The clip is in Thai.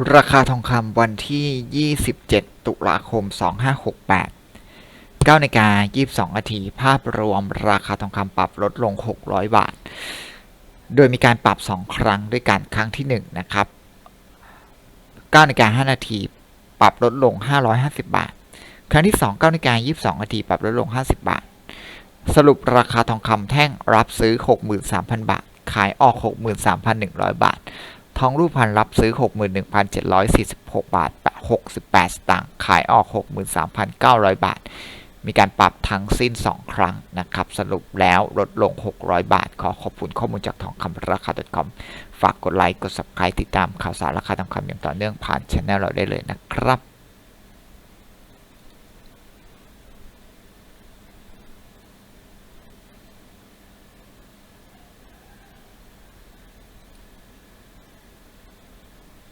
ราคาทองคำวันที่ 27 ตุลาคม 2568 9นาฬิกา22นาที ภาพรวมราคาทองคำปรับลดลง 600 บาท โดยมีการปรับ 2 ครั้งด้วยกันครั้งที่ 1 นะครับ9นาฬิกา5นาที ปรับลดลง 550 บาท ครั้งที่ 2 9นาฬิกา22นาที ปรับลดลง 50 บาท สรุปราคาทองคำแท่งรับซื้อ 63,000 บาท ขายออก 63,100 บาท ทองรูปพรรณรับซื้อ 61,746 บาท 68 สตางค์ ขายออก 63,900 บาท มีการปรับทั้งสิ้น 2 ครั้งนะครับ สรุปแล้วลดลง 600 บาท ขอขอบคุณข้อมูลจากทองคำราคา .com ฝากกดไลค์ กด subscribe ติดตามข่าวสารราคาทองคำอย่างต่อเนื่องผ่านช่องเราได้เลยนะครับ